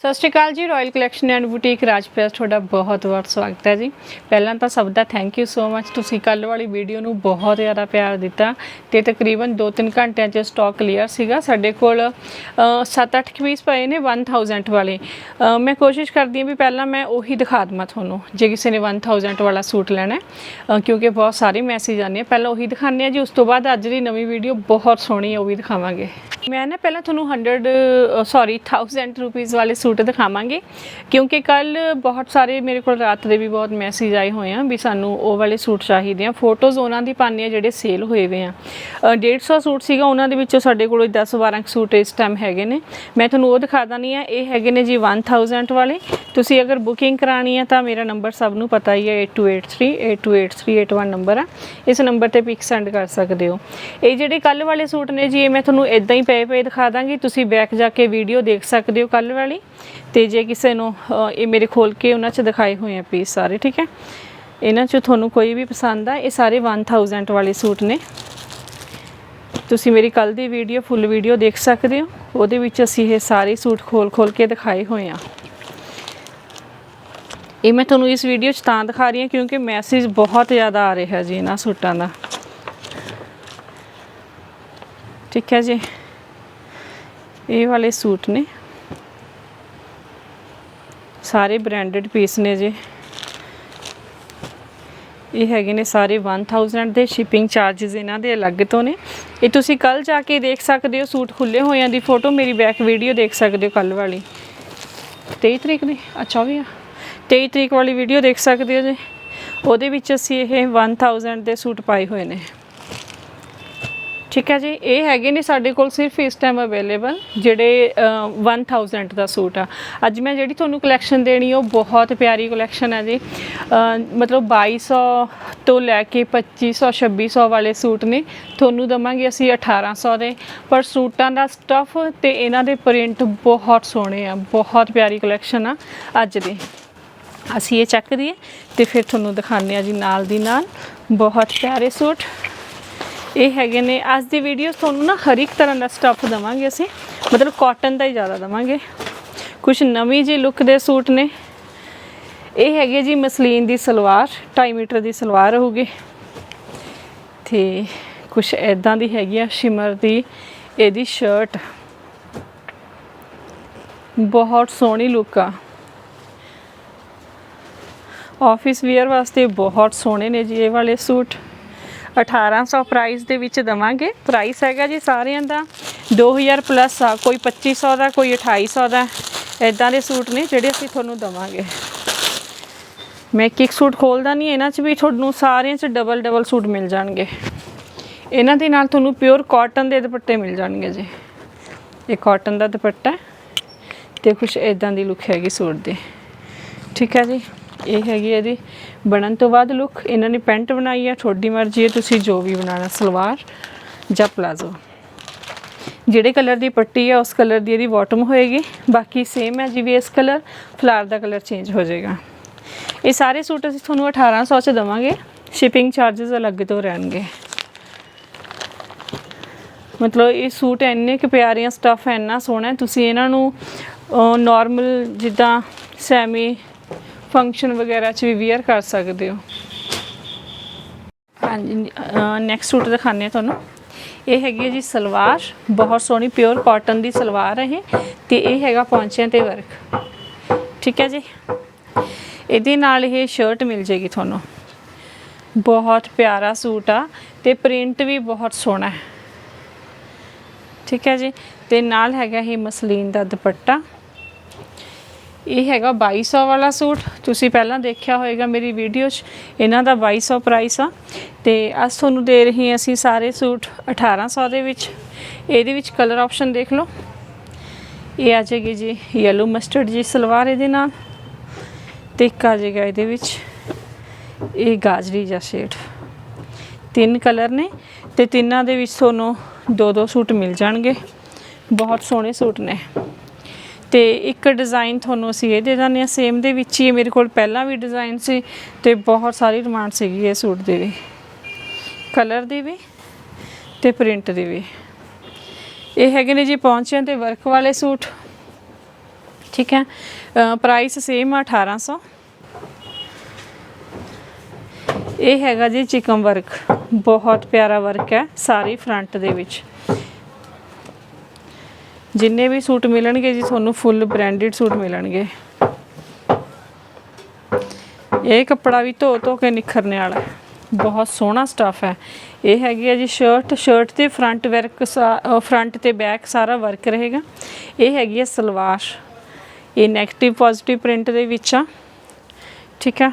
ਸਤਿ ਸ਼੍ਰੀ ਅਕਾਲ ਜੀ royal collection and boutique ਰਾਜਪ੍ਰੈਸ ਤੁਹਾਡਾ ਬਹੁਤ ਬਹੁਤ ਸਵਾਗਤ ਹੈ ਜੀ। ਪਹਿਲਾਂ ਤਾਂ ਸਭ ਦਾ ਥੈਂਕ ਯੂ ਸੋ ਮੱਚ ਤੁਸੀਂ ਕੱਲ ਵਾਲੀ ਵੀਡੀਓ ਨੂੰ ਬਹੁਤ ਜ਼ਿਆਦਾ ਪਿਆਰ ਦਿੱਤਾ ਤੇ ਤਕਰੀਬਨ 2-3 ਘੰਟਿਆਂ 'ਚ ਸਟਾਕ ਕਲੀਅਰ ਸੀਗਾ। ਸਾਡੇ ਕੋਲ 7-8 ਪੀਸ ਪਏ ਨੇ 1000 ਵਾਲੇ। ਮੈਂ ਕੋਸ਼ਿਸ਼ ਕਰਦੀ ਹਾਂ ਵੀ ਪਹਿਲਾਂ ਮੈਂ ਉਹੀ ਦਿਖਾ ਦਵਾਂ ਤੁਹਾਨੂੰ, ਜੇ ਕਿਸੇ ਨੇ 1000 ਵਾਲਾ ਸੂਟ ਲੈਣਾ ਹੈ। ਕਿਉਂਕਿ ਬਹੁਤ ਸਾਰੇ ਮੈਸੇਜ ਆਉਂਦੇ ਆ ਪਹਿਲਾਂ ਉਹੀ ਦਿਖਾਉਂਦੇ ਆ ਜੀ, ਉਸ ਤੋਂ ਬਾਅਦ ਅੱਜ ਦੀ ਨਵੀਂ ਵੀਡੀਓ ਬਹੁਤ ਸੋਹਣੀ ਉਹ ਵੀ ਦਿਖਾਵਾਂਗੇ। ਮੈਂ ਨਾ ਪਹਿਲਾਂ ਤੁਹਾਨੂੰ 100 ਸੌਰੀ 1000 ਰੁਪੀਸ ਵਾਲੇ ਸੂਟ ਦਿਖਾਵਾਂਗੇ। ਕਿਉਂਕਿ ਕੱਲ ਬਹੁਤ ਸਾਰੇ ਮੇਰੇ ਕੋਲ ਰਾਤ ਦੇ ਵੀ ਬਹੁਤ ਮੈਸੇਜ ਆਏ ਹੋਏ ਆ ਵੀ ਸਾਨੂੰ ਉਹ ਵਾਲੇ ਸੂਟ ਚਾਹੀਦੇ ਆ। ਫੋਟੋਜ਼ ਉਹਨਾਂ ਦੀ ਪਾਉਂਦੇ ਆ ਜਿਹੜੇ ਸੇਲ ਹੋਏ ਹੋਏ ਆ। ਅ, 150 ਸੂਟ ਸੀਗਾ ਉਹਨਾਂ ਦੇ ਵਿੱਚੋਂ ਸਾਡੇ ਕੋਲ 10 12 ਸੂਟ ਇਸ ਟਾਈਮ ਹੈਗੇ ਨੇ। ਮੈਂ ਤੁਹਾਨੂੰ ਉਹ ਦਿਖਾ ਦਾਨੀ ਆ ਇਹ ਹੈਗੇ ਨੇ ਜੀ 1000 ਵਾਲੇ। ਤੁਸੀਂ ਅਗਰ ਬੁਕਿੰਗ ਕਰਾਣੀ ਆ ਤਾਂ ਮੇਰਾ ਨੰਬਰ ਸਭ ਨੂੰ ਪਤਾ ਹੀ ਹੈ 8283 828381 ਨੰਬਰ ਆ। ਇਸ ਨੰਬਰ ਤੇ ਪਿਕ ਸੈਂਡ ਕਰ ਸਕਦੇ ਹੋ। ਇਹ ਜਿਹੜੇ ਕੱਲ ਵਾਲੇ ਸੂਟ ਨੇ ਜੀ ਇਹ ਮੈਂ ਤੁਹਾਨੂੰ ਇਦਾਂ ਹੀ ਪਏ ਪਏ ਦਿਖਾ ਦਾਂਗੀ। ਤੁਸੀਂ ਬੈਕ ਜਾ ਕੇ ਵੀਡੀਓ ਦੇਖ ਸਕਦੇ ਹੋ ਕੱਲ ਵਾਲੀ। ਤੇ ਜੇ ਕਿਸੇ ਨੂੰ ਇਹ ਮੇਰੇ ਖੋਲ ਕੇ ਉਹਨਾਂ 'ਚ ਦਿਖਾਏ ਹੋਏ ਆ ਪੀਸ ਸਾਰੇ, ਠੀਕ ਹੈ? ਇਹਨਾਂ 'ਚ ਤੁਹਾਨੂੰ ਕੋਈ ਵੀ ਪਸੰਦ ਆ, ਇਹ ਸਾਰੇ 1000 ਵਾਲੇ ਸੂਟ ਨੇ। ਤੁਸੀਂ ਮੇਰੀ ਕੱਲ ਦੀ ਵੀਡੀਓ ਫੁੱਲ ਵੀਡੀਓ ਦੇਖ ਸਕਦੇ ਹੋ। ਉਹਦੇ ਵਿੱਚ ਅਸੀਂ ਇਹ ਸਾਰੇ ਸੂਟ ਖੋਲ ਖੋਲ ਕੇ ਦਿਖਾਏ ਹੋਏ ਆ। ਇਹ ਮੈਂ ਤੁਹਾਨੂੰ ਇਸ ਵੀਡੀਓ 'ਚ ਤਾਂ ਦਿਖਾ ਰਹੀ ਹਾਂ ਕਿਉਂਕਿ ਮੈਸੇਜ ਬਹੁਤ ਜ਼ਿਆਦਾ ਆ ਰਿਹਾ ਜੀ ਇਹਨਾਂ ਸੂਟਾਂ ਦਾ। ਠੀਕ ਹੈ ਜੀ? ਇਹ ਵਾਲੇ ਸੂਟ ਨੇ। ਸਾਰੇ ਬ੍ਰਾਂਡਡ ਪੀਸ ਨੇ ਜੀ। ਇਹ ਹੈਗੇ ਨੇ ਸਾਰੇ 1000 ਦੇ ਸ਼ਿਪਿੰਗ ਚਾਰजेस ਇਹਨਾਂ ਦੇ ਅਲੱਗ ਤੋਂ ਨੇ। ਇਹ ਤੁਸੀਂ ਕੱਲ ਜਾ ਕੇ ਦੇਖ ਸਕਦੇ ਹੋ, ਸੂਟ ਖੁੱਲੇ ਹੋਇਆਂ ਦੀ ਫੋਟੋ ਮੇਰੀ ਬੈਕ ਵੀਡੀਓ ਦੇਖ ਸਕਦੇ ਹੋ ਕੱਲ ਵਾਲੀ। 23 ਤਰੀਕ ਦੀ? ਅੱਛਾ ਵੀ ਆ। 23 ਤਰੀਕ ਵਾਲੀ ਵੀਡੀਓ ਦੇਖ ਸਕਦੇ ਹੋ ਜੀ। ਉਹਦੇ ਵਿੱਚ ਅਸੀਂ ਇਹ 1000 ਦੇ ਸੂਟ ਪਾਏ ਹੋਏ ਨੇ। ਠੀਕ ਹੈ ਜੀ ਇਹ ਹੈਗੇ ਨੇ ਸਾਡੇ ਕੋਲ ਸਿਰਫ ਇਸ ਟਾਈਮ ਅਵੇਲੇਬਲ ਜਿਹੜੇ ਅ, 1000 ਦਾ ਸੂਟ ਆ। ਅੱਜ ਮੈਂ ਜਿਹੜੀ ਤੁਹਾਨੂੰ ਕਲੈਕਸ਼ਨ ਦੇਣੀ ਉਹ ਬਹੁਤ ਪਿਆਰੀ ਕਲੈਕਸ਼ਨ ਹੈ ਜੀ। ਅ, ਮਤਲਬ 2200 ਤੋਂ ਲੈ ਕੇ 2500 2600 ਵਾਲੇ ਸੂਟ ਨੇ। ਤੁਹਾਨੂੰ ਦਵਾਂਗੇ ਅਸੀਂ 1800 ਦੇ। ਪਰ ਸੂਟਾਂ ਦਾ ਸਟਫ ਤੇ ਇਹਨਾਂ ਦੇ ਪ੍ਰਿੰਟ ਬਹੁਤ ਸੋਹਣੇ ਆ ਬਹੁਤ ਪਿਆਰੀ ਕਲੈਕਸ਼ਨ ਆ ਅੱਜ ਦੀ। ਅਸੀਂ ਇਹ ਚੱਕ ਦਈਏ ਤੇ ਫਿਰ ਤੁਹਾਨੂੰ ਦਿਖਾਉਂਦੇ ਆ ਜੀ ਨਾਲ ਦੀ ਨਾਲ। ਬਹੁਤ ਪਿਆਰੇ ਸੂਟ। ਇਹ ਹੈਗੇ ਨੇ। ਅੱਜ ਦੀ ਵੀਡੀਓ ਤੁਹਾਨੂੰ ਨਾ ਹਰ ਇੱਕ ਤਰ੍ਹਾਂ ਦਾ ਸਟੱਫ ਦਵਾਂਗੇ ਅਸੀਂ। ਮਤਲਬ ਕਾਟਨ ਦਾ ਹੀ ਜ਼ਿਆਦਾ ਦਵਾਂਗੇ। ਕੁਝ ਨਵੀਂ ਜੀ ਲੁੱਕ ਦੇ ਸੂਟ ਨੇ। ਇਹ ਹੈਗੇ ਜੀ ਮਸਲੀਨ ਦੀ ਸਲਵਾਰ 2.5 ਮੀਟਰ ਦੀ ਸਲਵਾਰ ਹੋਊਗੀ। ਤੇ ਕੁਝ ਐਦਾਂ ਦੀ ਹੈਗੀ ਆ ਸ਼ਿਮਰ ਦੀ। ਇਹਦੀ ਸ਼ਰਟ ਬਹੁਤ ਸੋਹਣੀ ਲੁੱਕ ਆ। ਆਫਿਸ ਵੇਅਰ ਵਾਸਤੇ ਬਹੁਤ ਸੋਹਣੇ ਨੇ ਜੀ ਇਹ ਵਾਲੇ ਸੂਟ। 1800 ਪ੍ਰਾਈਸ ਦੇ ਵਿੱਚ ਦਵਾਂਗੇ। ਪ੍ਰਾਈਸ ਹੈਗਾ ਜੀ ਸਾਰਿਆਂ ਦਾ 2000 ਪਲੱਸ ਆ, ਕੋਈ 2500 ਦਾ, ਕੋਈ 2800 ਦਾ। ਇਦਾਂ ਦੇ ਸੂਟ ਨੇ ਜਿਹੜੇ ਅਸੀਂ ਤੁਹਾਨੂੰ ਦਵਾਂਗੇ। ਮੈਂ ਇੱਕ ਇੱਕ ਸੂਟ ਖੋਲਦਾ ਨਹੀਂ ਇਹਨਾਂ 'ਚ ਵੀ ਤੁਹਾਨੂੰ ਸਾਰਿਆਂ 'ਚ ਡਬਲ ਡਬਲ ਸੂਟ ਮਿਲ ਜਾਣਗੇ। ਇਹਨਾਂ ਦੇ ਨਾਲ ਤੁਹਾਨੂੰ ਪਿਓਰ ਕਾਟਨ ਦੇ ਦੁਪੱਟੇ ਮਿਲ ਜਾਣਗੇ ਜੀ। ਇਹ ਕਾਟਨ ਦਾ ਦੁਪੱਟਾ ਹੈ ਤੇ ਕੁਝ ਇਦਾਂ ਦੀ ਲੁੱਕ ਹੈਗੀ ਸੂਟ ਦੀ। ਠੀਕ ਹੈ ਜੀ? ਇਹ ਹੈਗੀ ਇਹਦੀ। ਬਣਨ ਤੋਂ ਬਾਅਦ ਲੁੱਕ ਇਹਨਾਂ ਨੇ ਪੈਂਟ ਬਣਾਈ ਹੈ ਤੁਹਾਡੀ ਮਰਜ਼ੀ ਹੈ, ਤੁਸੀਂ ਜੋ ਵੀ ਬਣਾਉਣਾ, ਸਲਵਾਰ ਜਾਂ ਪਲਾਜ਼ੋ। ਜਿਹੜੇ ਕਲਰ ਦੀ ਪੱਟੀ ਹੈ ਉਸ ਕਲਰ ਦੀ ਇਹਦੀ ਬਾਟਮ ਹੋਏਗੀ। ਬਾਕੀ ਸੇਮ ਹੈ ਜਿਵੇਂ ਇਸ ਕਲਰ ਫਲਾਰ ਦਾ ਕਲਰ ਚੇਂਜ ਹੋ ਜਾਏਗਾ। ਇਹ ਸਾਰੇ ਸੂਟ ਅਸੀਂ ਤੁਹਾਨੂੰ 1800 ਚ ਦਵਾਂਗੇ। ਸ਼ਿਪਿੰਗ ਚਾਰजेस ਅਲੱਗ ਤੋਂ ਰਹਿਣਗੇ। ਮਤਲਬ ਇਹ ਸੂਟ ਇੰਨੇ ਕਿ ਪਿਆਰੀਆਂ ਹੈ, ਇੰਨਾ ਸੋਹਣਾ ਤੁਸੀਂ ਇਹਨਾਂ ਨੂੰ ਨਾਰਮਲ ਜਿੱਦਾਂ ਸੈਮੀ ਫੰਕਸ਼ਨ ਵਗੈਰਾ 'ਚ ਵੀ ਵੇਅਰ ਕਰ ਸਕਦੇ ਹੋ? ਹਾਂਜੀ ਨੈਕਸਟ ਸੂਟ ਦਿਖਾਉਂਦੇ ਹਾਂ ਤੁਹਾਨੂੰ। ਇਹ ਹੈਗੀ ਹੈ ਜੀ ਸਲਵਾਰ, ਬਹੁਤ ਸੋਹਣੀ ਪਿਓਰ ਕਾਟਨ ਦੀ ਸਲਵਾਰ ਹੈ ਇਹ, ਤੇ ਇਹ ਹੈਗਾ ਪੌਂਚਿਆਂ ਤੇ ਵਰਕ ਠੀਕ ਹੈ ਜੀ? ਇਹਦੇ ਨਾਲ ਇਹ ਸ਼ਰਟ ਮਿਲ ਜੇਗੀ ਤੁਹਾਨੂੰ। ਬਹੁਤ ਪਿਆਰਾ ਸੂਟ ਆ, ਤੇ ਪ੍ਰਿੰਟ ਵੀ ਬਹੁਤ ਸੋਹਣਾ ਹੈ। ਠੀਕ ਹੈ ਜੀ? ਤੇ ਨਾਲ ਹੈਗਾ ਇਹ ਮਸਲੀਨ ਦਾ ਦੁਪੱਟਾ। ਇਹ ਹੈਗਾ 2200 ਵਾਲਾ ਸੂਟ। ਤੁਸੀਂ ਪਹਿਲਾਂ ਦੇਖਿਆ ਹੋਵੇਗਾ ਮੇਰੀ ਵੀਡੀਓ 'ਚ, ਇਹਨਾਂ ਦਾ 2200 ਪ੍ਰਾਈਸ ਆ। ਤੇ ਅੱਜ ਤੁਹਾਨੂੰ ਦੇ ਰਹੀ ਹਾਂ ਅਸੀਂ ਸਾਰੇ ਸੂਟ 1800 ਦੇ ਵਿੱਚ। ਇਹਦੇ ਵਿੱਚ ਕਲਰ ਆਪਸ਼ਨ ਦੇਖ ਲਓ। ਇਹ ਆ ਜਾਏਗੀ ਜੀ ਯੈਲੋ ਮਸਟਰਡ ਜੀ ਸਲਵਾਰ ਇਹਦੇ ਨਾਲ। ਤੇ ਇੱਕ ਆ ਜਾਏਗਾ ਇਹਦੇ ਵਿੱਚ ਇਹ ਗਾਜਰੀ ਜਿਹਾ ਸ਼ੇਡ ਤਿੰਨ ਕਲਰ ਨੇ ਤੇ ਤਿੰਨਾਂ ਦੇ ਵਿੱਚ ਤੁਹਾਨੂੰ ਦੋ ਦੋ ਸੂਟ ਮਿਲ ਜਾਣਗੇ। ਬਹੁਤ ਸੋਹਣੇ ਸੂਟ ਨੇ। ਤੇ ਇੱਕ ਡਿਜ਼ਾਈਨ ਤੁਹਾਨੂੰ ਅਸੀਂ ਇਹ ਦੇ ਦਿੰਦੇ ਆ ਸੇਮ ਦੇ ਵਿੱਚ ਹੀ ਮੇਰੇ ਕੋਲ ਪਹਿਲਾਂ ਵੀ ਡਿਜ਼ਾਈਨ ਸੀ ਤੇ ਬਹੁਤ ਸਾਰੀ ਡਿਮਾਂਡ ਸੀਗੀ ਇਹ ਸੂਟ ਦੇ ਵੀ। ਕਲਰ ਦੀ ਵੀ ਤੇ ਪ੍ਰਿੰਟ ਦੀ ਵੀ। ਇਹ ਹੈਗੇ ਨੇ ਜੀ ਪਹੁੰਚਿਆਂ ਤੇ ਵਰਕ ਵਾਲੇ ਸੂਟ। ਠੀਕ ਹੈ? ਪ੍ਰਾਈਸ ਸੇਮ ਆ 1800 ਇਹ ਹੈਗਾ ਜੀ ਚਿਕਨ ਵਰਕ ਬਹੁਤ ਪਿਆਰਾ ਵਰਕ ਹੈ ਸਾਰੀ ਫਰੰਟ ਦੇ ਵਿੱਚ। ਜਿੰਨੇ ਵੀ ਸੂਟ ਮਿਲਣਗੇ ਜੀ, ਤੁਹਾਨੂੰ ਫੁੱਲ ਬ੍ਰਾਂਡਡ ਸੂਟ ਮਿਲਣਗੇ। ਇਹ ਕੱਪੜਾ ਵੀ ਧੋ ਧੋ ਕੇ ਨਿਖਰਨੇ ਵਾਲਾ ਬਹੁਤ ਸੋਹਣਾ ਸਟਫ ਹੈ। ਇਹ ਹੈਗੀ ਹੈ ਜੀ ਸ਼ਰਟ ਸ਼ਰਟ ਤੇ ਫਰੰਟ ਵਰਕ ਫਰੰਟ ਤੇ ਬੈਕ ਸਾਰਾ ਵਰਕ ਰਹੇਗਾ। ਇਹ ਹੈਗੀ ਹੈ ਸਲਵਾਰ। ਇਹ 네ਗੇਟਿਵ ਪੋਜ਼ਿਟਿਵ ਪ੍ਰਿੰਟ ਦੇ ਵਿੱਚ ਆ। ਠੀਕ ਆ?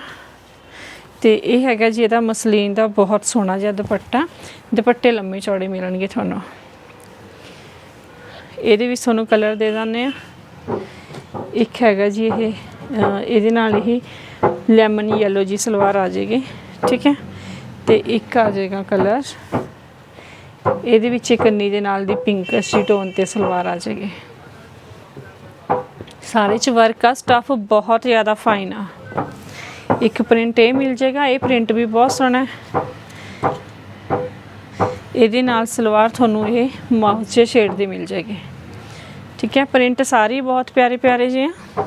ਤੇ ਇਹ ਹੈਗਾ ਜੀ ਇਹਦਾ ਮਸਲੀਨ ਦਾ ਬਹੁਤ ਸੋਹਣਾ ਜਿਹਾ ਦੁਪੱਟਾ। ਦੁਪੱਟੇ ਲੰਮੇ ਚੌੜੇ ਮਿਲਣਗੇ ਤੁਹਾਨੂੰ। ਇਹਦੇ ਵਿੱਚ ਤੁਹਾਨੂੰ ਕਲਰ ਦੇ ਦਿੰਦੇ ਆ ਇੱਕ ਹੈਗਾ ਜੀ ਇਹ ਇਹਦੇ ਨਾਲ ਹੀ ਲੈਮਨ ਯੈਲੋ ਜੀ ਸਲਵਾਰ ਆ ਜਾਏਗੀ, ਠੀਕ ਹੈ? ਤੇ ਇੱਕ ਆ ਜਾਏਗਾ ਕਲਰ ਇਹਦੇ ਵਿੱਚ ਕੰਨੀ ਦੇ ਨਾਲ ਦੀ ਪਿੰਕ ਸੀ ਟੋਨ ਤੇ ਸਲਵਾਰ ਆ ਜਾਏਗੀ। ਸਾਰੇ ਚ ਵਰਕ ਆ ਸਟਫ ਬਹੁਤ ਜ਼ਿਆਦਾ ਫਾਈਨ ਆ। ਇੱਕ ਪ੍ਰਿੰਟ ਇਹ ਮਿਲ ਜਾਏਗਾ, ਇਹ ਪ੍ਰਿੰਟ ਵੀ ਬਹੁਤ ਸੋਹਣਾ ਹੈ। ਇਹਦੇ ਨਾਲ ਸਲਵਾਰ ਤੁਹਾਨੂੰ ਇਹ ਮਾਊਚੇ ਸ਼ੇਡ ਦੀ ਮਿਲ ਜਾਏਗੀ। ਠੀਕ ਹੈ ਪ੍ਰਿੰਟ ਸਾਰੀ ਬਹੁਤ ਪਿਆਰੇ ਪਿਆਰੇ ਜਿਹੇ ਆ।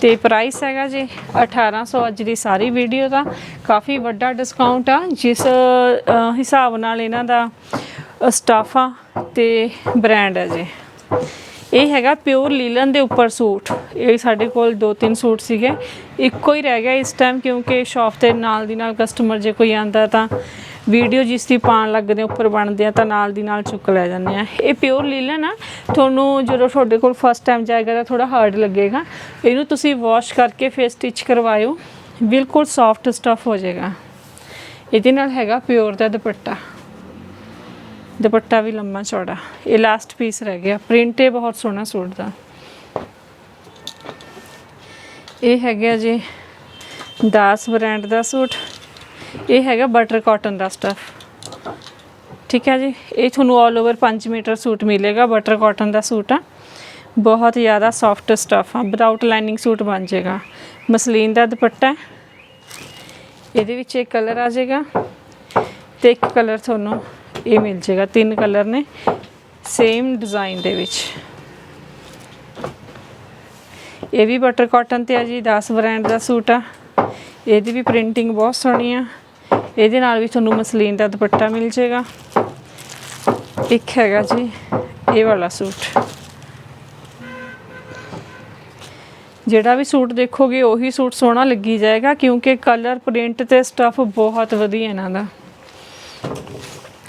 ਤੇ ਪ੍ਰਾਈਸ ਹੈਗਾ ਜੀ 1800 ਅੱਜ ਦੀ ਸਾਰੀ ਵੀਡੀਓ ਦਾ। ਕਾਫੀ ਵੱਡਾ ਡਿਸਕਾਊਂਟ ਆ, ਜਿਸ ਹਿਸਾਬ ਨਾਲ ਇਹਨਾਂ ਦਾ ਸਟਾਫਾ ਆ ਤੇ ਬ੍ਰਾਂਡ ਹੈ ਜੀ। ਇਹ ਹੈਗਾ ਪਿਓਰ ਲੀਲਨ ਦੇ ਉੱਪਰ ਸੂਟ। ਇਹ ਸਾਡੇ ਕੋਲ ਦੋ ਤਿੰਨ ਸੂਟ ਸੀਗੇ। ਇੱਕੋ ਹੀ ਰਹਿ ਗਿਆ ਇਸ ਟਾਈਮ ਕਿਉਂਕਿ ਸ਼ਾਪ ਤੇ ਨਾਲ ਦੀ ਨਾਲ ਕਸਟਮਰ ਜੇ ਕੋਈ ਆਂਦਾ ਤਾਂ ਵੀਡੀਓ ਜਿਸ ਦੀ ਪਾਣ ਲੱਗਦੇ ਉੱਪਰ ਬਣਦੇ ਆ ਤਾਂ ਨਾਲ ਦੀ ਨਾਲ ਚੁੱਕ ਲੈ ਜਾਂਦੇ ਆ ਇਹ ਪਿਓਰ ਲੀਲਨ ਆ ਤੁਹਾਨੂੰ ਜਦੋਂ ਤੁਹਾਡੇ ਕੋਲ ਫਸਟ ਟਾਈਮ ਜਾਏਗਾ ਤਾਂ ਥੋੜਾ ਹਾਰਡ ਲੱਗੇਗਾ। ਇਹਨੂੰ ਤੁਸੀਂ ਵਾਸ਼ ਕਰਕੇ ਫਿਰ ਸਟਿਚ ਕਰਵਾਇਓ। ਬਿਲਕੁਲ ਸੌਫਟ ਸਟਫ ਹੋ ਜਾਏਗਾ। ਇਹਦੇ ਨਾਲ ਹੈਗਾ ਪਿਓਰ ਦਾ ਦੁਪੱਟਾ। ਦੁਪੱਟਾ ਵੀ ਲੰਮਾ ਚੌੜਾ। ਇਹ ਲਾਸਟ ਪੀਸ ਰਹਿ ਗਿਆ। ਪ੍ਰਿੰਟ ਇਹ ਬਹੁਤ ਸੋਹਣਾ ਸੂਟ ਦਾ। ਇਹ ਹੈਗਾ ਜੀ ਦਾਸ ਬ੍ਰਾਂਡ ਦਾ ਸੂਟ। ਇਹ ਹੈਗਾ ਬਟਰ ਕਾਟਨ ਦਾ ਸਟਫ ਠੀਕ ਹੈ ਜੀ? ਇਹ ਤੁਹਾਨੂੰ ਆਲ ਓਵਰ 5 ਮੀਟਰ ਸੂਟ ਮਿਲੇਗਾ ਬਟਰ ਕਾਟਨ ਦਾ ਸੂਟ ਆ। ਬਹੁਤ ਜ਼ਿਆਦਾ ਸੌਫਟ ਸਟਫ ਆ। ਵਿਦਆਊਟ ਲਾਈਨਿੰਗ ਸੂਟ ਬਣ ਜਾਏਗਾ। ਮਸਲੀਨ ਦਾ ਦੁਪੱਟਾ ਇਹਦੇ ਵਿੱਚ ਇੱਕ ਕਲਰ ਆ ਜਾਏਗਾ ਤੇ ਇੱਕ ਕਲਰ ਤੁਹਾਨੂੰ ਇਹ ਮਿਲ ਜਾਏਗਾ। ਤਿੰਨ ਕਲਰ ਨੇ। ਸੇਮ ਡਿਜ਼ਾਈਨ ਦੇ ਵਿੱਚ। ਇਹ ਵੀ ਬਟਰ ਕਾਟਨ ਤੇ ਆ ਜੀ 10 ਬ੍ਰਾਂਡ ਦਾ ਸੂਟ ਆ। ਇਹਦੀ ਵੀ ਪ੍ਰਿੰਟਿੰਗ ਬਹੁਤ ਸੋਹਣੀ ਆ। ਇਹਦੇ ਨਾਲ ਵੀ ਤੁਹਾਨੂੰ ਮਸਲੀਨ ਦਾ ਦੁਪੱਟਾ ਮਿਲ ਜਾਏਗਾ। ਇੱਕ ਹੈਗਾ ਜੀ, ਇਹ ਵਾਲਾ ਸੂਟ। ਜਿਹੜਾ ਵੀ ਸੂਟ ਦੇਖੋਗੇ, ਉਹੀ ਸੂਟ ਸੋਹਣਾ ਲੱਗੀ ਜਾਏਗਾ, ਕਿਉਂਕਿ ਕਲਰ ਪ੍ਰਿੰਟ ਤੇ ਸਟੱਫ ਬਹੁਤ ਵਧੀਆ ਇਹਨਾਂ ਦਾ।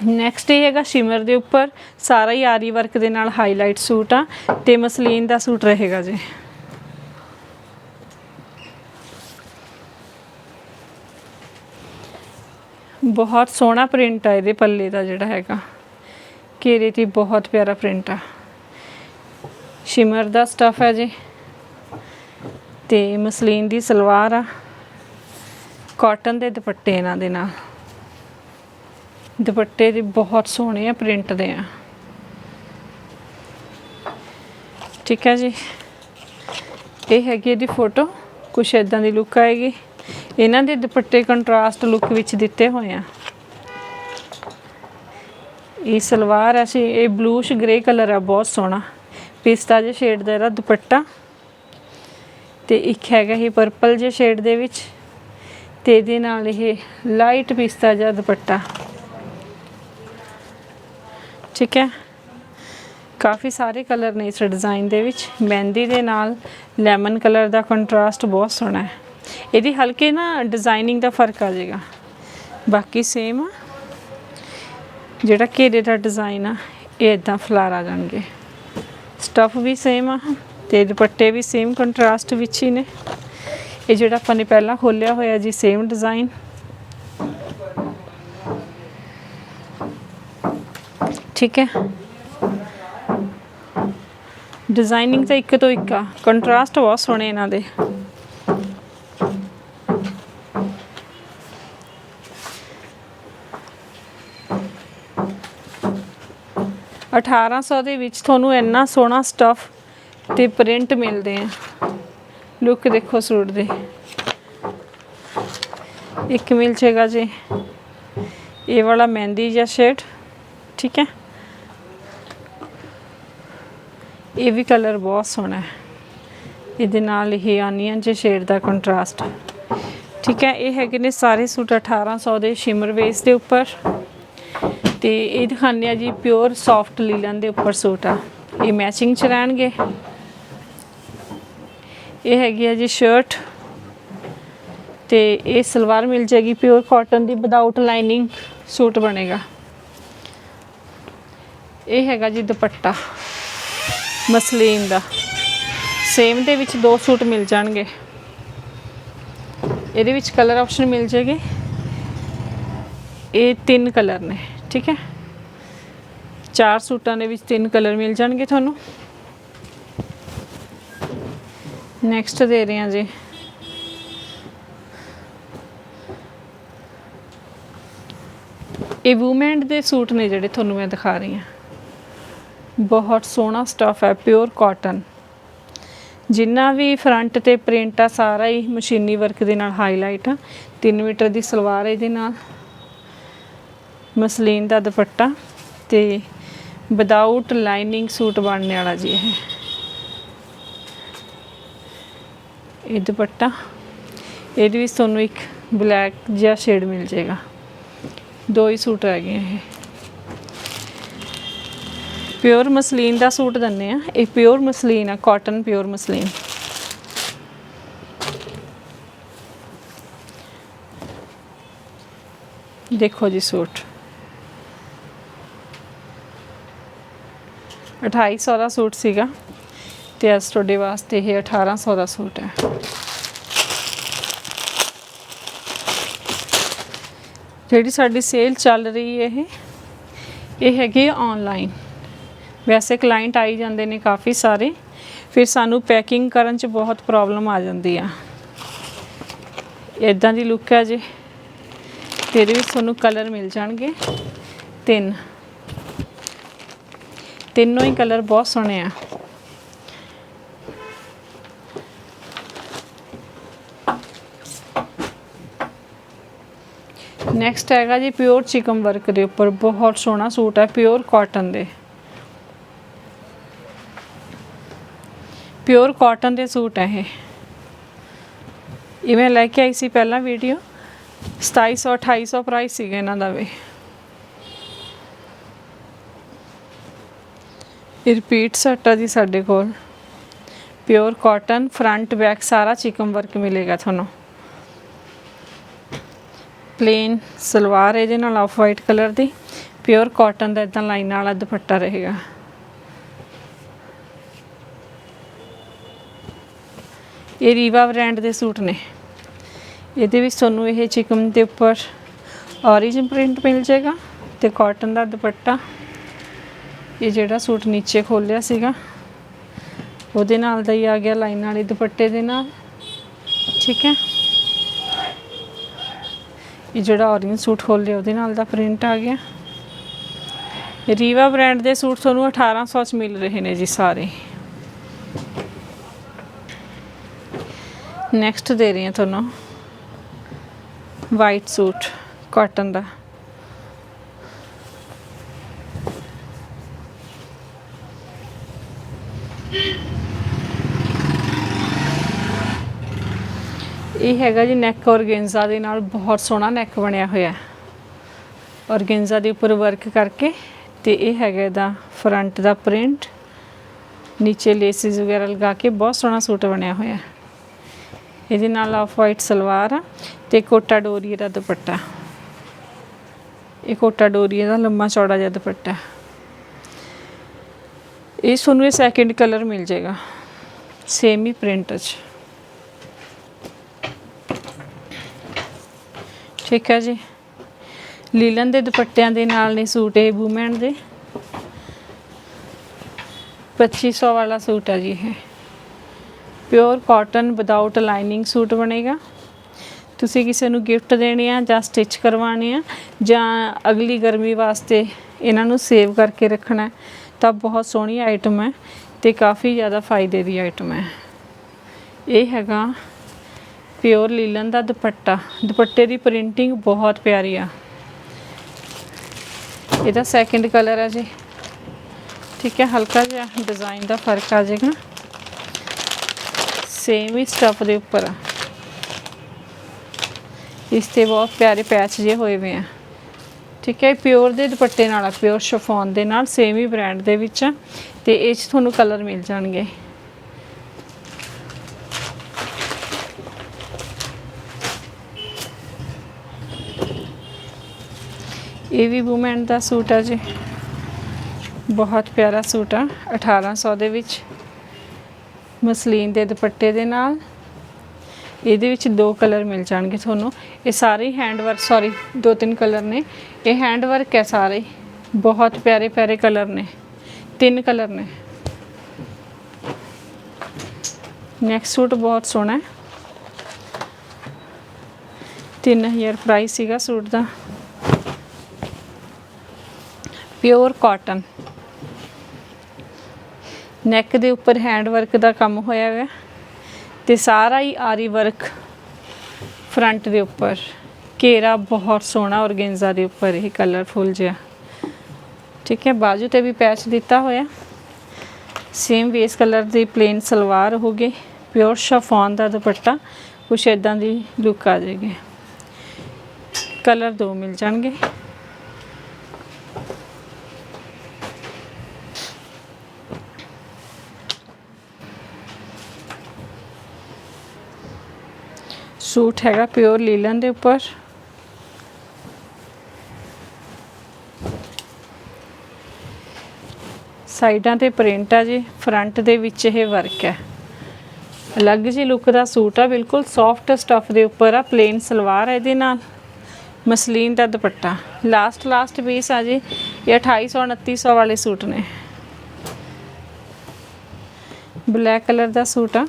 ਨੈਕਸਟ ਇਹ ਹੈਗਾ ਸ਼ਿਮਰ ਦੇ ਉੱਪਰ। ਸਾਰਾ ਹੀ ਆਰੀ ਵਰਕ ਦੇ ਨਾਲ ਹਾਈਲਾਈਟ ਸੂਟ ਆ, ਤੇ ਮਸਲੀਨ ਦਾ ਸੂਟ ਰਹੇਗਾ ਜੀ। ਬਹੁਤ ਸੋਹਣਾ ਪ੍ਰਿੰਟ ਆ ਇਹਦੇ ਪੱਲੇ ਦਾ ਜਿਹੜਾ ਹੈਗਾ। ਘੇਰੇ ਤੇ ਬਹੁਤ ਪਿਆਰਾ ਪ੍ਰਿੰਟ ਆ। ਸ਼ਿਮਰ ਦਾ ਸਟਫ ਹੈ ਜੀ। ਤੇ ਮਸਲੀਨ ਦੀ ਸਲਵਾਰ ਆ। ਕਾਟਨ ਦੇ ਦੁਪੱਟੇ ਇਹਨਾਂ ਦੇ ਨਾਲ। ਦੁਪੱਟੇ ਦੇ ਬਹੁਤ ਸੋਹਣੇ ਆ ਪ੍ਰਿੰਟ ਦੇ ਆ। ਠੀਕ ਹੈ ਜੀ। ਇਹ ਹੈਗੀ ਇਹਦੀ ਫੋਟੋ ਕੁਛ ਇਦਾਂ ਦੀ ਲੁੱਕ ਆਏਗੀ। ਇਹਨਾਂ ਦੇ ਦੁਪੱਟੇ ਕੰਟਰਾਸਟ ਲੁੱਕ ਵਿੱਚ ਦਿੱਤੇ ਹੋਏ ਆ। ਇਹ ਸਲਵਾਰ ਅਸੀਂ ਇਹ ਬਲੂਸ਼ ਗ੍ਰੇ ਕਲਰ ਆ, ਬਹੁਤ ਸੋਹਣਾ। ਪਿਸਤਾ ਜਿਹਾ ਸ਼ੇਡ ਦਾ ਇਹਦਾ ਦੁਪੱਟਾ। ਤੇ ਇੱਕ ਹੈਗਾ ਇਹ ਪਰਪਲ ਜਿਹੇ ਸ਼ੇਡ ਦੇ ਵਿੱਚ। ਤੇ ਇਹਦੇ ਨਾਲ ਇਹ ਲਾਈਟ ਪਿਸਤਾ ਜਿਹਾ ਦੁਪੱਟਾ। ਠੀਕ ਹੈ? ਕਾਫੀ ਸਾਰੇ ਕਲਰ ਨੇ ਇਸ ਡਿਜ਼ਾਈਨ ਦੇ ਵਿੱਚ। ਮਹਿੰਦੀ ਦੇ ਨਾਲ ਲੈਮਨ ਕਲਰ ਦਾ ਕੰਟਰਾਸਟ ਬਹੁਤ ਸੋਹਣਾ ਹੈ। ਇਹਦੀ ਹਲਕੇ ਨਾ ਡਿਜ਼ਾਈਨਿੰਗ ਦਾ ਫ਼ਰਕ ਆ ਜਾਏਗਾ। ਬਾਕੀ ਸੇਮ ਆ। ਜਿਹੜਾ ਘੇਰੇ ਦਾ ਡਿਜ਼ਾਈਨ ਆ, ਇਹ ਇਦਾਂ ਫਲਾਰ ਆ ਜਾਣਗੇ। ਸਟਫ ਵੀ ਸੇਮ ਆ ਤੇ ਦੁਪੱਟੇ ਵੀ ਸੇਮ ਕੰਟਰਾਸਟ ਵਿੱਚ ਹੀ ਨੇ। ਇਹ ਜਿਹੜਾ ਆਪਾਂ ਨੇ ਪਹਿਲਾਂ ਖੋਲਿਆ ਹੋਇਆ ਜੀ ਸੇਮ ਡਿਜ਼ਾਈਨ ਠੀਕ ਹੈ। ਡਿਜ਼ਾਈਨਿੰਗ ਤਾਂ ਇੱਕ ਤੋਂ ਇੱਕ ਆ। ਕੰਟਰਾਸਟ ਬਹੁਤ ਸੋਹਣੇ ਇਹਨਾਂ ਦੇ। ਅਠਾਰਾਂ ਸੌ ਦੇ ਵਿੱਚ ਤੁਹਾਨੂੰ ਇੰਨਾ ਸੋਹਣਾ ਸਟਫ ਤੇ ਪ੍ਰਿੰਟ ਮਿਲਦੇ ਆ। ਲੁੱਕ ਦੇਖੋ ਸੂਟ ਦੇ। ਇੱਕ ਮਿਲ ਜਾਏਗਾ ਜੀ। ਇਹ ਵਾਲਾ ਮਹਿੰਦੀ ਜਿਹਾ ਸ਼ੇਡ ਠੀਕ ਹੈ? ਇਹ ਵੀ ਕਲਰ ਬਹੁਤ ਸੋਹਣਾ ਹੈ। ਇਹਦੇ ਨਾਲ ਇਹ ਆਨੀਅਨ ਜੇ ਸ਼ੇਡ ਦਾ ਕੰਟਰਾਸਟ ਠੀਕ ਹੈ, ਇਹ ਹੈਗੇ ਨੇ ਸਾਰੇ ਸੂਟ 1800 ਦੇ ਸ਼ਿਮਰ ਬੇਸ ਦੇ ਉੱਪਰ। ਤੇ ਇਹ ਦਿਖਾਉਂਦੇ ਆ ਜੀ ਪਿਓਰ ਸੌਫਟ ਲੀਲਨ ਦੇ ਉੱਪਰ ਸੂਟ ਆ। ਇਹ ਮੈਚਿੰਗ ਚ ਰਹਿਣਗੇ। ਇਹ ਹੈਗੀ ਆ ਜੀ ਸ਼ਰਟ ਤੇ ਇਹ ਸਲਵਾਰ ਮਿਲ ਜਾਏਗੀ ਪਿਓਰ ਕਾਟਨ ਦੀ ਵਿਦਆਊਟ ਲਾਈਨਿੰਗ ਸੂਟ ਬਣੇਗਾ। ਇਹ ਹੈਗਾ ਜੀ ਦੁਪੱਟਾ। ਮਸਲੀਨ ਦਾ। ਸੇਮ ਦੇ ਵਿੱਚ ਦੋ ਸੂਟ ਮਿਲ ਜਾਣਗੇ। ਇਹਦੇ ਵਿੱਚ ਕਲਰ ਆਪਸ਼ਨ ਮਿਲ ਜਾਏਗੇ। ਇਹ ਤਿੰਨ ਕਲਰ ਨੇ। ਠੀਕ ਹੈ? ਚਾਰ ਸੂਟਾਂ ਦੇ ਵਿੱਚ ਤਿੰਨ ਕਲਰ ਮਿਲ ਜਾਣਗੇ ਤੁਹਾਨੂੰ। ਨੈਕਸਟ ਦੇ ਰਹੇ ਹਾਂ ਜੀ। ਇਹ ਵੂਮੈਨ ਦੇ ਸੂਟ ਨੇ ਜਿਹੜੇ ਤੁਹਾਨੂੰ ਮੈਂ ਦਿਖਾ ਰਹੀ ਹਾਂ। ਬਹੁਤ ਸੋਹਣਾ ਸਟਫ ਹੈ ਪਿਓਰ ਕਾਟਨ ਜਿੰਨਾ ਵੀ ਫਰੰਟ ਤੇ ਪ੍ਰਿੰਟ ਆ, ਸਾਰਾ ਹੀ ਮਸ਼ੀਨੀ ਵਰਕ ਦੇ ਨਾਲ ਹਾਈਲਾਈਟ ਆ। 3 ਮੀਟਰ ਦੀ ਸਲਵਾਰ ਇਹਦੇ ਨਾਲ। ਮਸਲੀਨ ਦਾ ਦੁਪੱਟਾ ਤੇ ਵਿਦਆਊਟ ਲਾਈਨਿੰਗ ਸੂਟ ਬਣਨੇ ਵਾਲਾ ਜੀ ਇਹ। ਇਹ ਦੁਪੱਟਾ, ਇਹਦੇ ਵਿੱਚ ਤੁਹਾਨੂੰ ਇੱਕ ਬਲੈਕ ਜਿਹਾ ਸ਼ੇਡ ਮਿਲ ਜਾਏਗਾ। ਦੋ ਹੀ ਸੂਟ ਰਹਿ ਗਏ ਇਹ। ਪਿਓਰ ਮਸਲੀਨ ਦਾ ਸੂਟ ਦਿੰਨੇ ਆ ਇਹ ਪਿਓਰ ਮਸਲੀਨ ਆ ਕਾਟਨ ਪਿਓਰ ਮਸਲੀਨ। ਦੇਖੋ ਜੀ ਸੂਟ। 2800 ਦਾ ਸੂਟ ਸੀਗਾ ਤੇ ਅੱਜ ਤੁਹਾਡੇ ਵਾਸਤੇ ਇਹ 1800 ਦਾ ਸੂਟ ਹੈ। ਜਿਹੜੀ ਸਾਡੀ ਸੇਲ ਚੱਲ ਰਹੀ ਹੈ ਇਹ ਇਹ ਹੈਗੀ ਆਨਲਾਈਨ ਵੈਸੇ ਕਲਾਇੰਟ ਆਈ ਜਾਂਦੇ ਨੇ ਕਾਫੀ ਸਾਰੇ, ਫਿਰ ਸਾਨੂੰ ਪੈਕਿੰਗ ਕਰਨ 'ਚ ਬਹੁਤ ਪ੍ਰੋਬਲਮ ਆ ਜਾਂਦੀ ਆ। ਇਦਾਂ ਦੀ ਲੁੱਕ ਹੈ ਜੀ ਤੇ ਇਹਦੇ ਵਿੱਚ ਤੁਹਾਨੂੰ ਕਲਰ ਮਿਲ ਜਾਣਗੇ ਤਿੰਨ। ਤਿੰਨੋਂ ਹੀ ਕਲਰ ਬਹੁਤ ਸੋਹਣੇ ਆ। ਨੈਕਸਟ ਹੈਗਾ ਜੀ ਪਿਓਰ ਚਿਕਨ ਵਰਕ ਦੇ ਉੱਪਰ। ਬਹੁਤ ਸੋਹਣਾ ਸੂਟ ਹੈ ਪਿਓਰ ਕਾਟਨ ਦੇ। ਪਿਓਰ ਕਾਟਨ ਦੇ ਸੂਟ ਹੈ ਇਹ। ਇਹ ਲੈ ਕੇ ਆਈ ਸੀ ਪਹਿਲਾਂ ਵੀਡੀਓ 2700 2800 ਪ੍ਰਾਈਸ ਸੀਗਾ ਇਹਨਾਂ ਦਾ ਵੀ। ਇਹ ਰਿਪੀਟ ਸੈਟ ਆ ਜੀ ਸਾਡੇ ਕੋਲ। ਪਿਓਰ ਕਾਟਨ ਫਰੰਟ ਬੈਕ ਸਾਰਾ ਚਿਕਨ ਵਰਕ ਮਿਲੇਗਾ ਤੁਹਾਨੂੰ। ਪਲੇਨ ਸਲਵਾਰ ਇਹਦੇ ਨਾਲ ਆਫ ਵਾਈਟ ਕਲਰ ਦੀ। ਪਿਓਰ ਕਾਟਨ ਦਾ ਇਦਾਂ ਲਾਈਨਾਂ ਵਾਲਾ ਦੁਪੱਟਾ ਰਹੇਗਾ। ਇਹ ਰੀਵਾ ਬ੍ਰਾਂਡ ਦੇ ਸੂਟ ਨੇ। ਇਹਦੇ ਵਿੱਚ ਤੁਹਾਨੂੰ ਇਹ ਚਿਕਨ ਦੇ ਉੱਪਰ ਔਰੀਜਨ ਪ੍ਰਿੰਟ ਮਿਲ ਜਾਏਗਾ ਤੇ ਕਾਟਨ ਦਾ ਦੁਪੱਟਾ। ਇਹ ਜਿਹੜਾ ਸੂਟ ਨੀਚੇ ਖੋਲਿਆ ਸੀਗਾ, ਉਹਦੇ ਨਾਲ ਦਾ ਹੀ ਆ ਗਿਆ ਲਾਈਨ ਵਾਲੇ ਦੁਪੱਟੇ ਦੇ ਨਾਲ। ਠੀਕ ਹੈ? ਇਹ ਜਿਹੜਾ ਔਰੇਂਜ ਸੂਟ ਖੋਲਿਆ, ਉਹਦੇ ਨਾਲ ਦਾ ਪ੍ਰਿੰਟ ਆ ਗਿਆ। ਰੀਵਾ ਬ੍ਰਾਂਡ ਦੇ ਸੂਟ ਤੁਹਾਨੂੰ 1800 ਚ ਮਿਲ ਰਹੇ ਨੇ ਜੀ ਸਾਰੇ। ਨੈਕਸਟ ਦੇ ਰਹੀ ਹਾਂ ਤੁਹਾਨੂੰ। ਵਾਈਟ ਸੂਟ ਕਾਟਨ ਦਾ। ਇਹ ਹੈਗਾ ਜੀ ਨੈਕ ਔਰਗੇਂਜ਼ਾ ਦੇ ਨਾਲ ਬਹੁਤ ਸੋਹਣਾ ਨੈਕ ਬਣਿਆ ਹੋਇਆ। ਹੈ ਔਰਗੇਂਜ਼ਾ ਦੇ ਉੱਪਰ ਵਰਕ ਕਰਕੇ ਤੇ ਇਹ ਹੈਗਾ ਇਹਦਾ ਫਰੰਟ ਦਾ ਪ੍ਰਿੰਟ ਨੀਚੇ ਲੇਸਿਸ ਵਗੈਰਾ ਲਗਾ ਕੇ ਬਹੁਤ ਸੋਹਣਾ ਸੂਟ ਬਣਿਆ ਹੋਇਆ। ਹੈ ਇਹਦੇ ਨਾਲ ਆਫ ਵਾਈਟ ਸਲਵਾਰ ਆ ਤੇ ਕੋਟਾ ਡੋਰੀ ਦਾ ਦੁਪੱਟਾ। ਇਹ ਕੋਟਾ ਡੋਰੀ ਦਾ ਲੰਮਾ ਚੌੜਾ ਜਿਹਾ ਦੁਪੱਟਾ। ਇਹ ਤੁਹਾਨੂੰ ਇਹ ਸੈਕਿੰਡ ਕਲਰ ਮਿਲ ਜਾਏਗਾ। ਸੇਮ ਹੀ ਪ੍ਰਿੰਟ 'ਚ। ਠੀਕ ਹੈ ਜੀ। ਲੀਲਨ ਦੇ ਦੁਪੱਟਿਆਂ ਦੇ ਨਾਲ ਨੇ ਸੂਟ ਇਹ ਵੂਮੈਨ ਦੇ। 2500 ਵਾਲਾ ਸੂਟ ਹੈ ਜੀ ਇਹ। Pure cotton without lining suit ਬਣੇਗਾ। ਤੁਸੀਂ ਕਿਸੇ ਨੂੰ ਗਿਫਟ ਦੇਣੇ ਆ ਜਾਂ ਸਟਿਚ ਕਰਵਾਉਣੇ ਆ ਜਾਂ ਅਗਲੀ ਗਰਮੀ ਵਾਸਤੇ ਇਹਨਾਂ ਨੂੰ ਸੇਵ ਕਰਕੇ ਰੱਖਣਾ ਤਾਂ ਬਹੁਤ ਸੋਹਣੀ ਆਈਟਮ ਹੈ ਤੇ ਕਾਫੀ ਜ਼ਿਆਦਾ ਫਾਇਦੇ ਦੀ ਆਈਟਮ ਹੈ। ਇਹ ਹੈਗਾ ਪਿਓਰ ਲੀਲਨ ਦਾ ਦੁਪੱਟਾ। ਦੁਪੱਟੇ ਦੀ ਪ੍ਰਿੰਟਿੰਗ ਬਹੁਤ ਪਿਆਰੀ ਆ। ਇਹਦਾ ਸੈਕਿੰਡ ਕਲਰ ਆ ਜੀ। ਠੀਕ ਹੈ, ਹਲਕਾ ਜਿਹਾ ਡਿਜ਼ਾਈਨ ਦਾ ਫ਼ਰਕ ਆ ਜਾਏਗਾ। ਸੇਮ ਹੀ ਸਟਫ ਦੇ ਉੱਪਰ ਆ। ਇਸ ਤੇ ਬਹੁਤ ਪਿਆਰੇ ਪੈਚ ਜੇ ਹੋਏ ਹੋਏ ਆ। ਠੀਕ ਹੈ ਪਿਓਰ ਦੇ ਦੁਪੱਟੇ ਨਾਲ ਆ ਪਿਓਰ ਸ਼ਫੋਨ ਦੇ ਨਾਲ ਸੇਮ ਹੀ ਬ੍ਰਾਂਡ ਦੇ ਵਿੱਚ ਆ। ਤੇ ਇਹ 'ਚ ਤੁਹਾਨੂੰ ਕਲਰ ਮਿਲ ਜਾਣਗੇ। ਇਹ ਵੀ ਵੂਮੈਨ ਦਾ ਸੂਟ ਆ ਜੀ। ਬਹੁਤ ਪਿਆਰਾ ਸੂਟ ਆ 1800 ਦੇ ਵਿੱਚ। ਮਸਲੀਨ ਦੇ ਦੁਪੱਟੇ ਦੇ ਨਾਲ। ਇਹਦੇ ਵਿੱਚ ਦੋ ਕਲਰ ਮਿਲ ਜਾਣਗੇ ਤੁਹਾਨੂੰ। ਇਹ ਸਾਰੇ ਹੈਂਡ ਵਰਕ ਸੌਰੀ ਦੋ ਤਿੰਨ ਕਲਰ ਨੇ। ਇਹ ਹੈਂਡ ਵਰਕ ਹੈ ਸਾਰੇ ਬਹੁਤ ਪਿਆਰੇ ਪਿਆਰੇ ਕਲਰ ਨੇ। ਤਿੰਨ ਕਲਰ ਨੇ। ਨੈਕਸਟ ਸੂਟ ਬਹੁਤ ਸੋਹਣਾ ਹੈ। 3000 ਪ੍ਰਾਈਸ ਸੀਗਾ ਸੂਟ ਦਾ। Pure cotton. ਨੈਕ ਦੇ ਉੱਪਰ ਹੈਂਡ ਵਰਕ ਦਾ ਕੰਮ ਹੋਇਆ ਹੋਇਆ। ਤੇ ਸਾਰਾ ਹੀ ਆਰੀ ਵਰਕ ਫਰੰਟ ਦੇ ਉੱਪਰ। ਘੇਰਾ ਬਹੁਤ ਸੋਹਣਾ ਔਰਗੈਂਜ਼ਾ ਦੇ ਉੱਪਰ, ਇਹ ਕਲਰਫੁਲ ਜਿਹਾ। ਠੀਕ ਹੈ, ਬਾਜੂ ਤੇ ਵੀ ਪੈਚ ਦਿੱਤਾ ਹੋਇਆ। ਸੇਮ ਵੇਸ ਕਲਰ ਦੀ ਪਲੇਨ ਸਲਵਾਰ ਹੋਗੀ ਪਿਓਰ ਸ਼ਫੋਨ ਦਾ ਦੁਪੱਟਾ। ਕੁਛ ਇਦਾਂ ਦੀ ਲੁੱਕ ਆ ਜਾਏਗੀ। ਕਲਰ ਦੋ ਮਿਲ ਜਾਣਗੇ। ਸੂਟ ਹੈਗਾ ਪਿਓਰ ਲੀਲਨ ਦੇ ਉੱਪਰ। ਸਾਈਡਾਂ ਤੇ ਪ੍ਰਿੰਟ ਆ ਜੀ, ਫਰੰਟ ਦੇ ਵਿੱਚ ਇਹ ਵਰਕ ਹੈ। ਅਲੱਗ ਜੀ ਲੁੱਕ ਦਾ ਸੂਟ ਆ, ਬਿਲਕੁਲ ਸੌਫਟ ਸਟਫ ਦੇ ਉੱਪਰ ਆ ਪਲੇਨ ਸਲਵਾਰ ਹੈ ਇਹਦੇ ਨਾਲ। ਮਸਲੀਨ ਦਾ ਦੁਪੱਟਾ। ਲਾਸਟ ਲਾਸਟ ਪੀਸ ਆ ਜੀ, ਇਹ 2800 2900 ਵਾਲੇ ਸੂਟ ਨੇ। ਬਲੈਕ ਕਲਰ ਦਾ ਸੂਟ ਆ।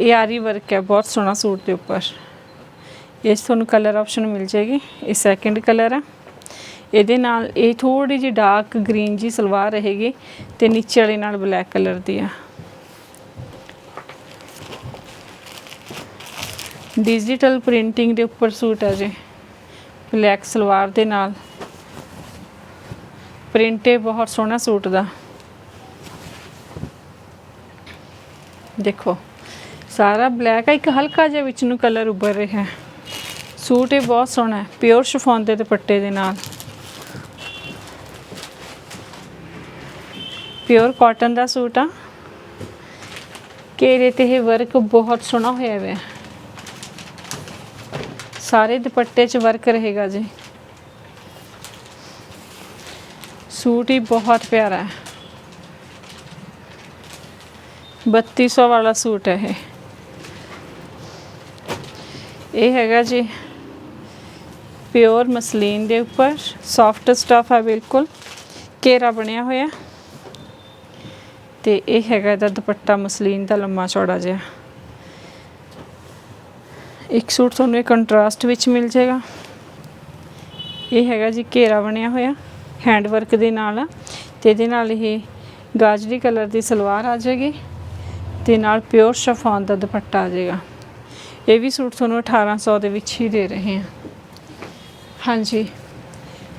ਇਹ ਆਰੀ ਵਰਕ ਹੈ, ਬਹੁਤ ਸੋਹਣਾ ਸੂਟ ਦੇ ਉੱਪਰ। ਇਹ 'ਚ ਤੁਹਾਨੂੰ ਕਲਰ ਆਪਸ਼ਨ ਮਿਲ ਜਾਏਗੀ। ਇਹ ਸੈਕਿੰਡ ਕਲਰ ਹੈ। ਇਹਦੇ ਨਾਲ ਇਹ ਥੋੜੀ ਜਿਹੀ ਡਾਰਕ ਗ੍ਰੀਨ ਜੀ ਸਲਵਾਰ ਰਹੇਗੀ ਤੇ ਨੀਚੇ ਵਾਲੇ ਨਾਲ ਬਲੈਕ ਕਲਰ ਦੀ ਆ। ਡਿਜੀਟਲ ਪ੍ਰਿੰਟਿੰਗ ਦੇ ਉੱਪਰ ਸੂਟ ਹੈ ਜੀ। ਬਲੈਕ ਸਲਵਾਰ ਦੇ ਨਾਲ। ਪ੍ਰਿੰਟ ਹੈ ਬਹੁਤ ਸੋਹਣਾ ਸੂਟ ਦਾ। ਦੇਖੋ। ਸਾਰਾ ਬਲੈਕ ਹੈ ਇੱਕ ਹਲਕਾ ਜਿਹਾ ਵਿੱਚ ਨੂੰ ਕਲਰ ਉੱਭਰ ਰਿਹਾ। ਹੈ ਸੂਟ ਇਹ ਬਹੁਤ ਸੋਹਣਾ ਹੈ, ਪਿਓਰ ਸ਼ਿਫੋਨ ਦੇ ਦੁਪੱਟੇ ਦੇ ਨਾਲ। ਪਿਓਰ ਕਾਟਨ ਦਾ ਸੂਟ ਆ। ਘੇਰੇ ਤੇ ਇਹ ਵਰਕ ਬਹੁਤ ਸੋਹਣਾ ਹੋਇਆ ਹੋਇਆ ਸਾਰੇ ਦੁਪੱਟੇ 'ਚ ਵਰਕ ਰਹੇਗਾ ਜੀ। ਸੂਟ ਹੀ ਬਹੁਤ ਪਿਆਰਾ ਹੈ। 3200 ਵਾਲਾ ਸੂਟ ਹੈ ਇਹ। ਇਹ ਹੈਗਾ ਜੀ ਪਿਓਰ ਮਸਲੀਨ ਦੇ ਉੱਪਰ ਸੌਫਟ ਸਟਫ ਹੈ ਬਿਲਕੁਲ, ਘੇਰਾ ਬਣਿਆ ਹੋਇਆ। ਤੇ ਇਹ ਹੈਗਾ ਇਹਦਾ ਦੁਪੱਟਾ ਮਸਲੀਨ ਦਾ ਲੰਮਾ ਚੌੜਾ ਜਿਹਾ। ਇੱਕ ਸੂਟ ਤੁਹਾਨੂੰ ਇਹ ਕੰਟਰਾਸਟ ਵਿੱਚ ਮਿਲ ਜਾਏਗਾ। ਇਹ ਹੈਗਾ ਜੀ ਘੇਰਾ ਬਣਿਆ ਹੋਇਆ ਹੈਂਡ ਵਰਕ ਦੇ ਨਾਲ। ਆ ਤੇ ਇਹਦੇ ਨਾਲ ਇਹ ਗਾਜਰੀ ਕਲਰ ਦੀ ਸਲਵਾਰ ਆ ਜਾਏਗੀ। ਤੇ ਨਾਲ ਪਿਓਰ ਸ਼ਫਾਨ ਦਾ ਦੁਪੱਟਾ ਆ ਜਾਏਗਾ। ਇਹ ਵੀ ਸੂਟ ਤੁਹਾਨੂੰ 1800 ਦੇ ਵਿੱਚ ਹੀ ਦੇ ਰਹੇ ਹਾਂ। ਹਾਂਜੀ।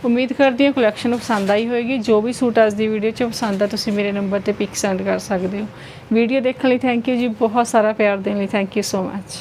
ਉਮੀਦ ਕਰਦੀ ਹਾਂ ਕਲੈਕਸ਼ਨ ਪਸੰਦ ਆਈ ਹੋਵੇਗੀ ਜੋ ਵੀ ਸੂਟ ਅੱਜ ਦੀ ਵੀਡੀਓ 'ਚ ਪਸੰਦ ਆ, ਤੁਸੀਂ ਮੇਰੇ ਨੰਬਰ ਤੇ ਪਿਕ ਸੈਂਡ ਕਰ ਸਕਦੇ ਹੋ। ਵੀਡੀਓ ਦੇਖਣ ਲਈ ਥੈਂਕ ਯੂ ਜੀ। ਬਹੁਤ ਸਾਰਾ ਪਿਆਰ ਦੇਣ ਲਈ ਥੈਂਕ ਯੂ ਸੋ ਮੱਚ